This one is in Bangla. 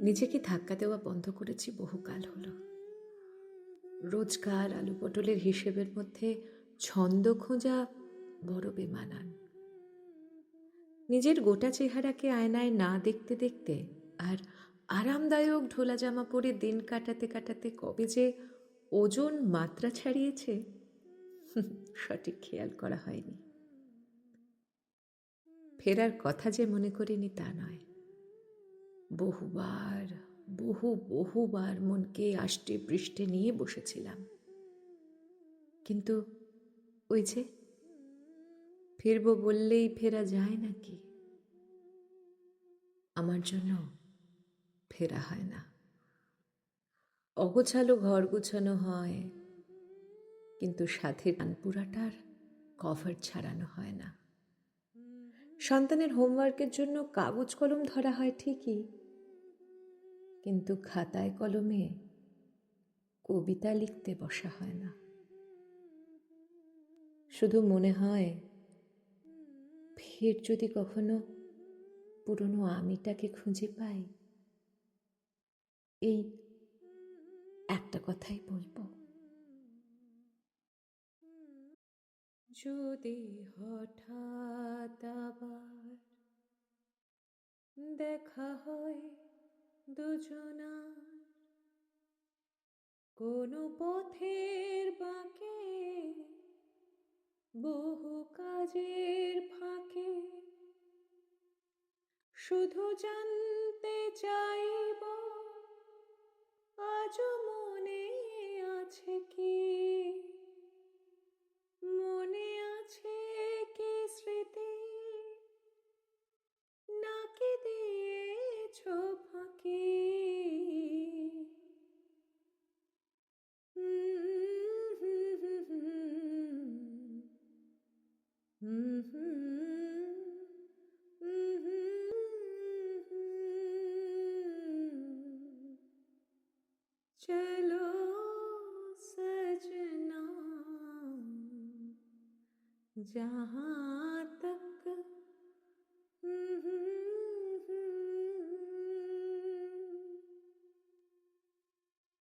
নিজেকে ধাক্কা দেওয়া বন্ধ করেছি বহুকাল হলো। রোজকার আলু পটলের হিসেবের মধ্যে ছন্দ খোঁজা বড় বেমানান। নিজের গোটা চেহারাকে আয়নায় না দেখতে দেখতে আর আরামদায়ক ঢোলা জামা পরে দিন কাটাতে কাটাতে কবে যে ওজন মাত্রা ছাড়িয়েছে, সঠিক খেয়াল করা হয়নি। ফেরার কথা যে মনে করিনি তা নয়। বহুবার, বহু, বহুবার মনকে আষ্টে পৃষ্ঠে নিয়ে বসেছিলাম। কিন্তু ওই যে ফিরবো বললেই ফেরা যায় নাকি? আমার জন্য ফেরা হয় না। অগোছালো ঘর গুছানো হয়, কিন্তু সাথে টানপুরাটার কভার ছাড়ানো হয় না। সন্তানের হোমওয়ার্কের জন্য কাগজ কলম ধরা হয় ঠিকই কিন্তু খাতায় কলমে কবিতা লিখতে বসা হয় না। শুধু মনে হয়, ফের যদি কখনো পুরনো আমিটাকে খুঁজে পাই, এই একটা কথাই বলব। যদি হঠাৎ আবার দেখা হয় দুজনার। কোনো পথের বাঁকে বহু কাজের ফাঁকে। শুধু জানতে চাইব আজ चलो सजना जहाँ